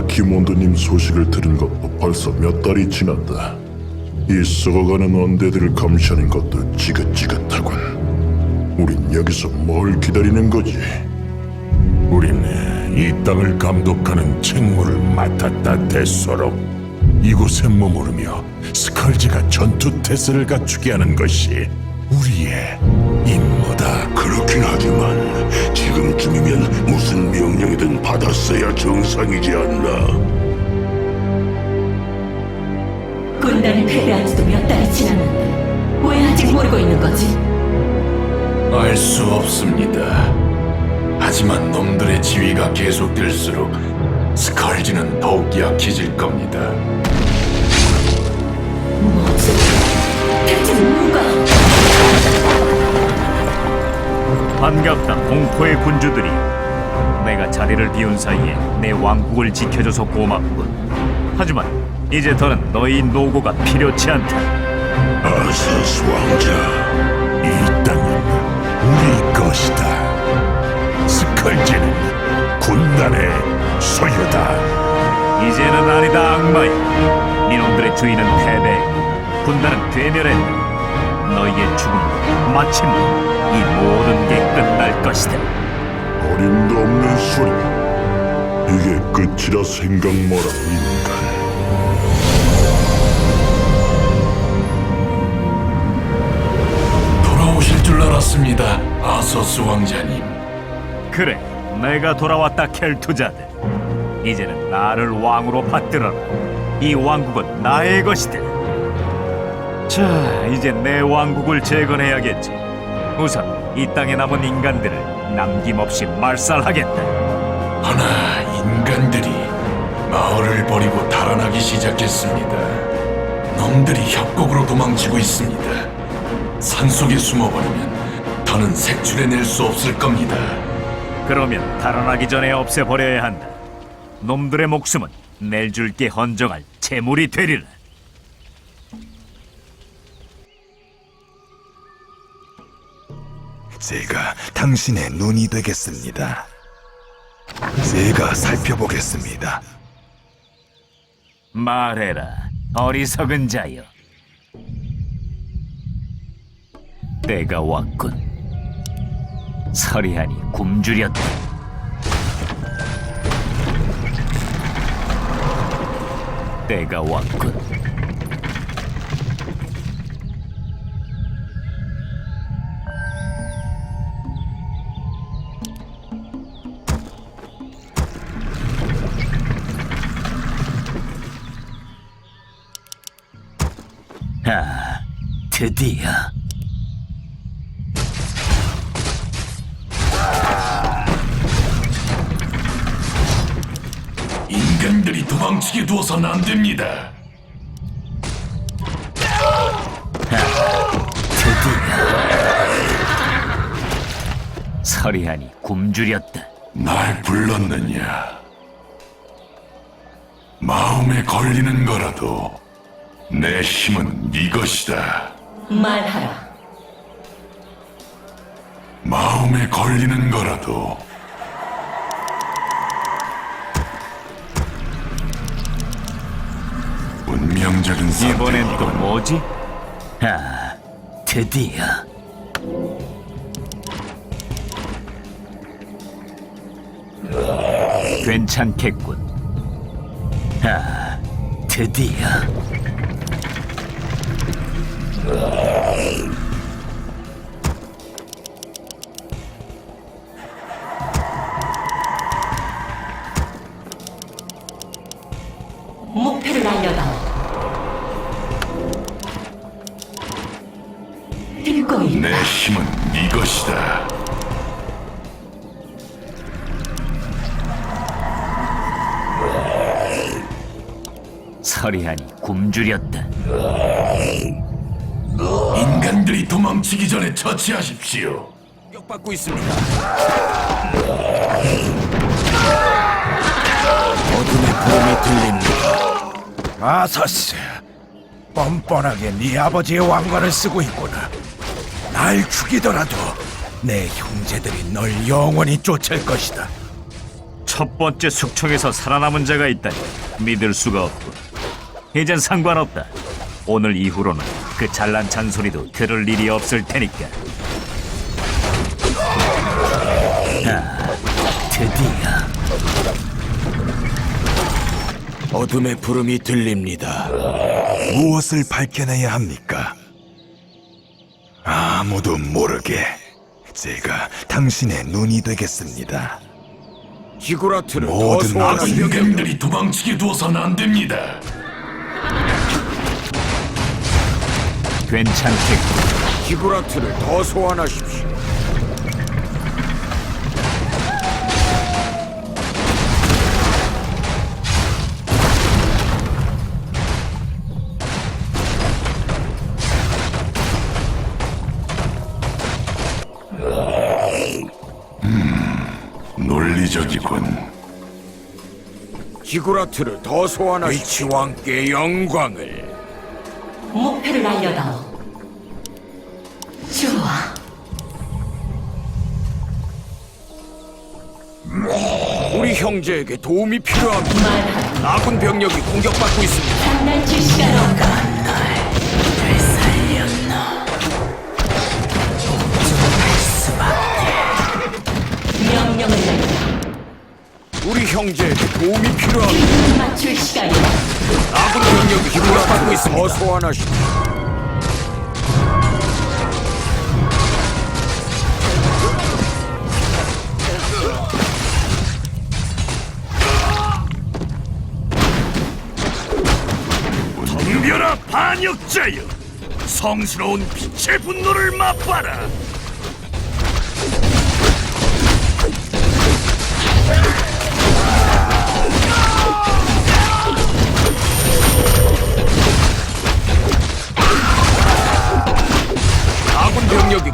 아키몬드님 소식을 들은 것도 벌써 몇 달이 지났다. 이 썩어가는 언데드를 감시하는 것도 지긋지긋하군. 우린 여기서 뭘 기다리는 거지? 우리는 이 땅을 감독하는 책무를 맡았다 대소록 이곳에 머무르며 스컬지가 전투 태세를 갖추게 하는 것이 우리의 임무다 그렇긴 하지만 지금쯤이면 무슨 명령이든 받았어야 정상이지 않나? 군단이 패배한 지도 몇 달이 지났는데 왜 아직 모르고 있는 거지? 알 수 없습니다. 하지만 놈들의 지위가 계속될수록 스컬지는 더욱 약해질 겁니다. 뭐지? 대체 누가? 반갑다 공포의 군주들이. 내가 자리를 비운 사이에 내 왕국을 지켜줘서 고맙군. 하지만 이제 더는 너희 노고가 필요치 않다. 아서스 왕자, 이 땅은 우리 것이다. 스컬지는 군단의 소유다. 이제는 아니다 악마야 니놈들의 주인은 패배 군단은 괴멸했다 너희의 죽음은 마침 이 모든 게 끝날 것이다 어림도 없는 소리. 이게 끝이라 생각 마라, 인간. 돌아오실 줄 알았습니다. 아서스 왕자님. 그래, 내가 돌아왔다 켈투자들. 이제는 나를 왕으로 받들어라. 이 왕국은 나의 것이다. 자, 이제 내 왕국을 재건해야겠지. 우선 이 땅에 남은 인간들을 남김없이 말살하겠다. 하나 인간들이 마을을 버리고 달아나기 시작했습니다. 놈들이 협곡으로 도망치고 있습니다. 산속에 숨어버리면 더는 색출해낼 수 없을 겁니다. 그러면 달아나기 전에 없애버려야 한다. 놈들의 목숨은 낼 줄게 헌정할 재물이 되리라. 제가 당신의 눈이 되겠습니다. 제가 살펴보겠습니다. 말해라, 어리석은 자여. 때가 왔군. 서리하니 굶주렸다. 때가 왔군. 드디어. 인간들이 도망치게 두어선 안 됩니다. 서리하니 굶주렸다. 날 불렀느냐? 마음에 걸리는 거라도 내 힘은 네 것이다. 말하라. 마음에 걸리는 거라도 운명적인 이번엔 또 뭐지? 아, 드디어. 괜찮겠군. 아, 드디어. 굶주렸다. 인간들이 도망치기 전에 처치하십시오. 공격받고 있습니다. 어둠의 부름이 들립니다. 아서스, 뻔뻔하게 네 아버지의 왕관을 쓰고 있구나. 날 죽이더라도 내 형제들이 널 영원히 쫓을 것이다. 첫 번째 숙청에서 살아남은 자가 있다니 믿을 수가 없고 이젠 상관없다 오늘 이후로는 그 잘난 잔소리도 들을 일이 없을 테니까 아 드디어 어둠의 부름이 들립니다. 무엇을 밝혀내야 합니까? 아무도 모르게 제가 당신의 눈이 되겠습니다. 지구라트를 더 모든 소환하시 인간들이 도망치게 두어선 안 됩니다. 괜찮겠고 지구라트를 더 소환하십시오. 논리적이군. 지구라트를 더 소환하십시오. 위치 왕께 영광을. 목표를 알려다오. 좋아. 우리 형제에게 도움이 필요합니다. 말하라. 아군 병력이 공격받고 있습니다. 장난칠 시간 없다. 우리 형제에게 도움이 필요합니다. 맞출 시간이다. 아군 병력이 공격받고 있습니다. 더 소환하십시오. 덤벼라 반역자여 성스러운 빛의 분노를 맛봐라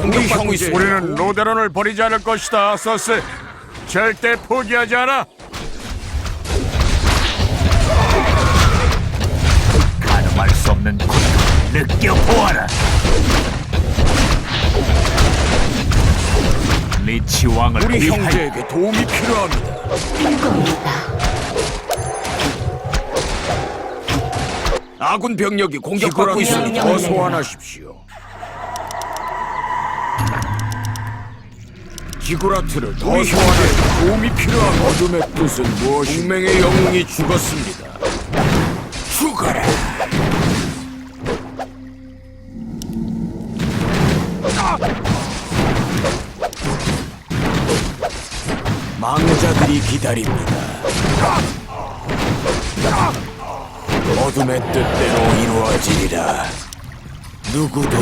공격받고 있습니다. 우리는 로데론을 버리지 않을 것이다, 서스. 절대 포기하지 않아. 가늠할 수 없는 고통 느껴보아라 리치 왕을 우리 위하여 형제에게 도움이 필요합니다. 아군 병력이 공격받고 있습니다. 더 소환하십시오. 지구라트를 더 소환해 도움이 필요한 어둠의 뜻은 무엇이? 동맹의 영웅이 죽었습니다. 죽어라. 망자들이 기다립니다. 어둠의 뜻대로 이루어지리라. 누구도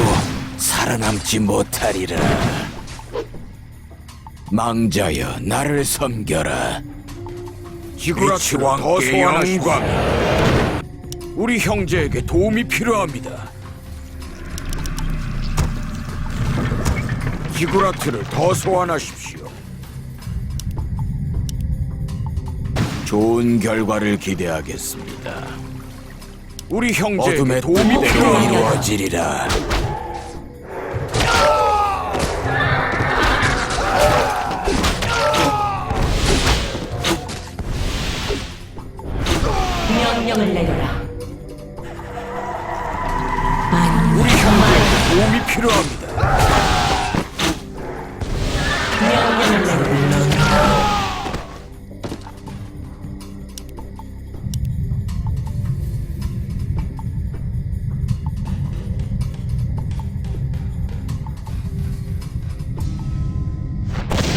살아남지 못하리라. 망자여, 나를 섬겨라. 지구라치 왕께 영광. 우리 형제에게 도움이 필요합니다. 지구라트를 더 소환하십시오. 좋은 결과를 기대하겠습니다. 우리 형제에게 도움이 필요합니다. 이루어지리라. 명령을 내려라. 아니, 우리 형제에게 도움이 필요합니다. 명령을 내려라.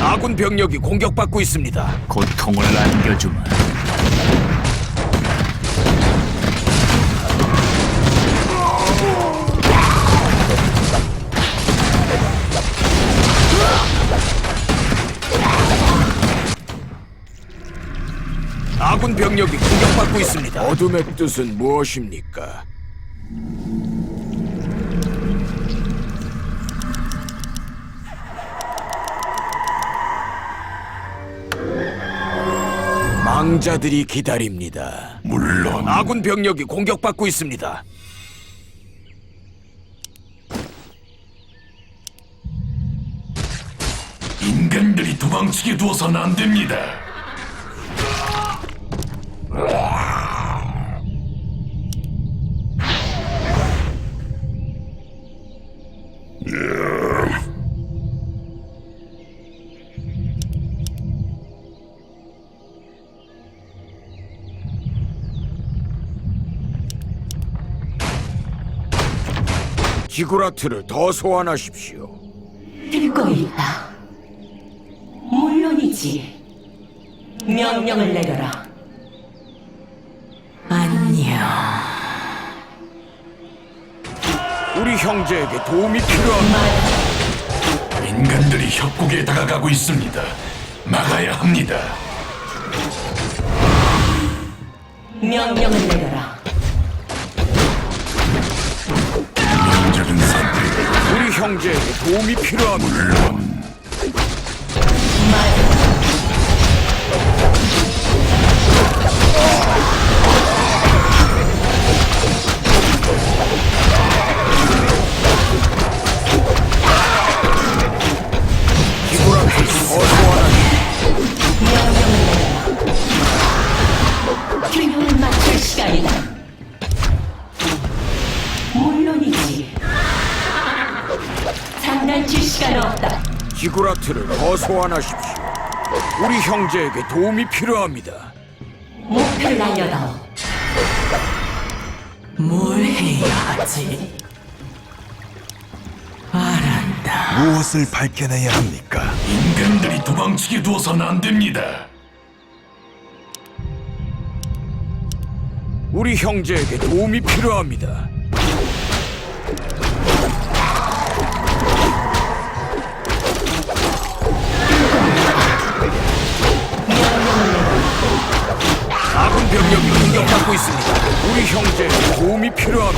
아군 병력이 공격받고 있습니다. 고통을 안겨주마 아군 병력이 공격받고 있습니다. 어둠의 뜻은 무엇입니까? 망자들이 기다립니다. 물론 아군 병력이 공격받고 있습니다. 인간들이 도망치게 두어선 안 됩니다. 지구라트를 더 소환하십시오. 듣고 있다. 물론이지. 명령을 내려라. 안녕. 우리 형제에게 도움이 필요합니다. 인간들이 협곡에 다가가고 있습니다. 막아야 합니다. 명령을 내려라. 적은 선택. 우리 형제에게 도움이. 균형을 맞출 시간이다. 장난칠 시간 없다. 지구라트를 더 소환하십시오. 우리 형제에게 도움이 필요합니다. 목표를 알려다오. 뭘 해야 하지? 알았다. 무엇을 밝혀내야 합니까? 인간들이 도망치게 두어서는 안 됩니다. 우리 형제에게 도움이 필요합니다. 형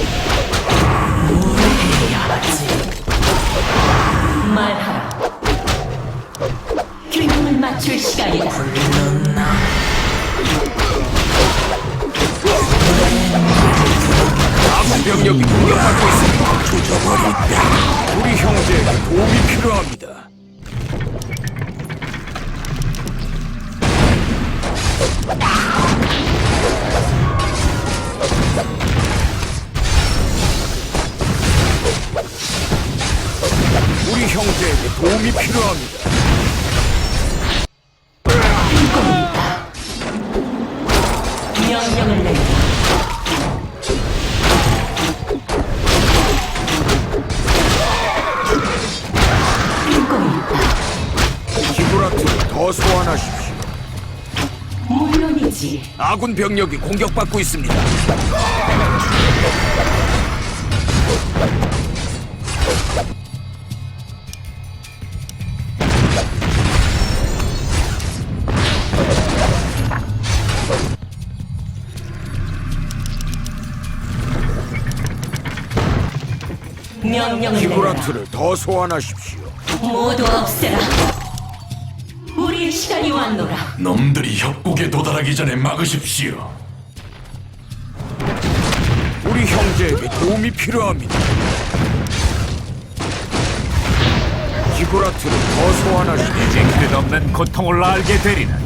형제에게 도움이 필요합니다. 명령을 더 소환하십시오. 물론이지. 아군 병력이 공격받고 있습니다. 명령을 내려라. 지브라트를 더 소환하십시오. 모두 없애라. 우리의 시간이 왔노라. 놈들이 협곡에 도달하기 전에 막으십시오. 우리 형제에게 도움이 필요합니다. 지브라트를 더 소환하십시오. 이제 끝없는 고통을 알게 되리라.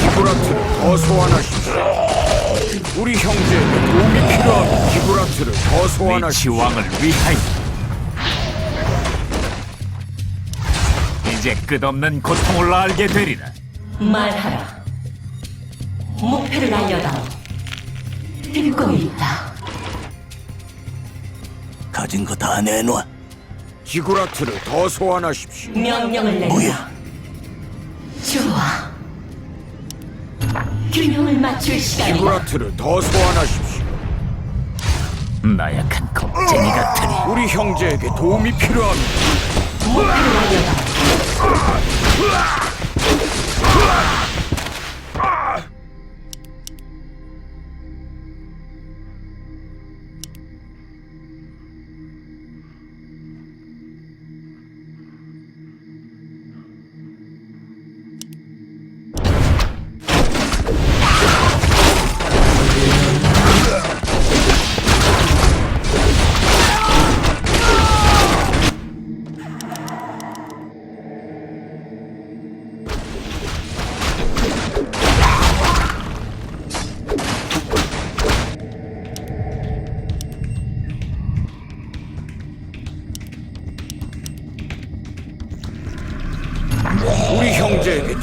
지브라트를 더 소환하십시오. 우리 형제에게 도움이 필요합니다. 지브라트를 더네 소환하십시오. 지왕을 위하여. 이제 끝없는 고통을 알게 되리라. 말하라. 목표를 알려다오. 듣고 있다. 가진 거 다 내놔. 지브라트를 더 소환하십시오. 명령을 내려라. 좋아. 균형을 맞출 시간이다. 지브라트를 더 소환하십시오. 나약한 겁쟁이 같으니. 우리 형제에게 도움이 필요합니다. 목표를 알려다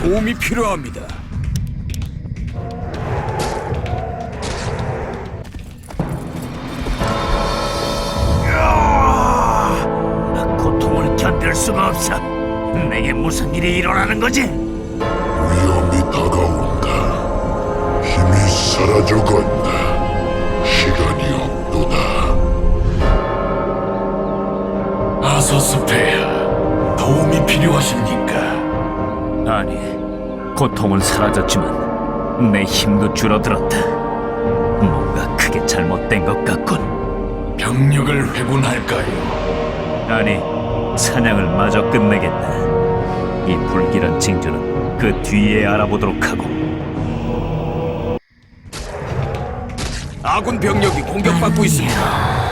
도움이 필요합니다. 고통을 견딜 수가 없어. 내게 무슨 일이 일어나는 거지? 위험이 다가온다. 힘이 사라져간다. 시간이 없도다. 아서스페아, 도움이 필요하십니까? 아니, 고통은 사라졌지만 내 힘도 줄어들었다. 뭔가 크게 잘못된 것 같군. 병력을 회군할까요? 아니, 사냥을 마저 끝내겠다. 이 불길한 징조는 그 뒤에 알아보도록 하고. 아군 병력이 공격받고 있습니다.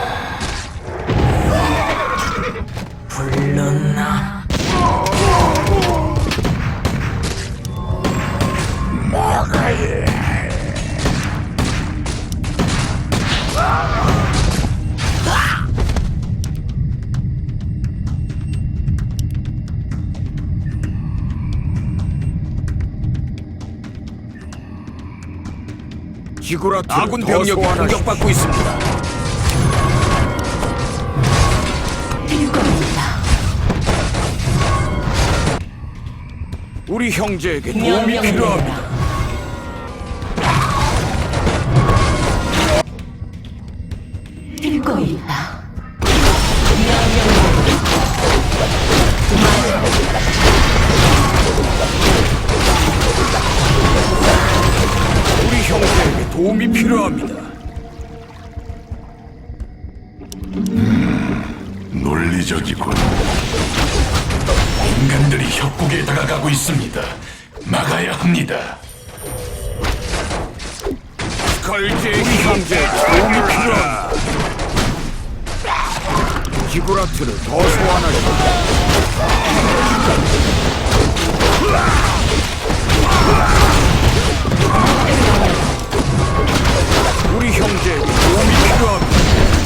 지구라트 아군 병력이 공격받고 있습니다. 우리 형제에게 도움이 필요합니다. 논리적이군. 인간들이 협곡에 다가가고 있습니다. 막아야 합니다. 걸제 형제에게 도움이 필요합니다. 지구라트를 더 소환하십시오. 우리 형제에게 도움이 필요합니다.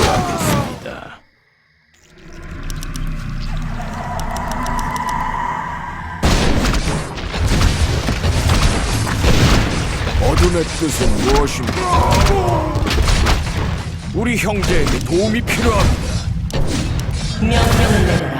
뜻은 무엇입니까? 우리 형제에게 도움이 필요합니다. 명령을 내려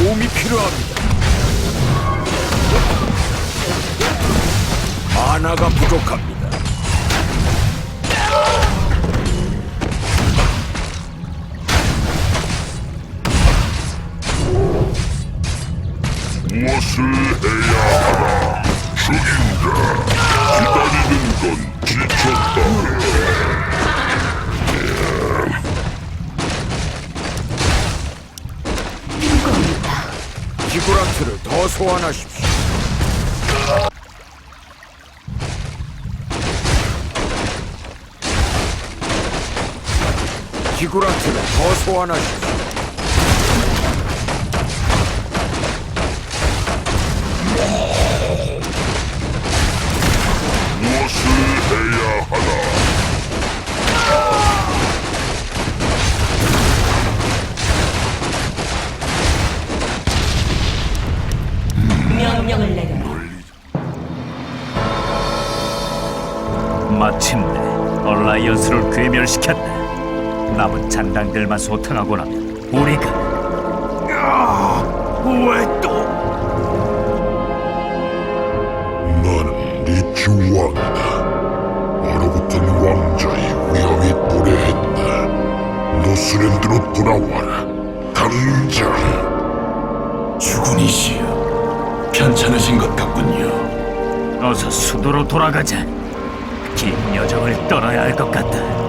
도움이 필요합니다. 만화가 부족합니다. 지구라트를 더 소환하십시오. 지구라트를 더 소환하십시오. 마침내 얼라이언스를 괴멸시켰다. 남은 잔당들만 소탕하고 나면 우리가 왜 또? 나는 리치 왕이다. 얼어붙은 왕자의 위험이 도래했다. 노스랜드로 돌아와라. 당장. 주군이시여, 편찮으신 것 같군요. 어서 수도로 돌아가자. 긴 여정을 떠나야 할 것 같다.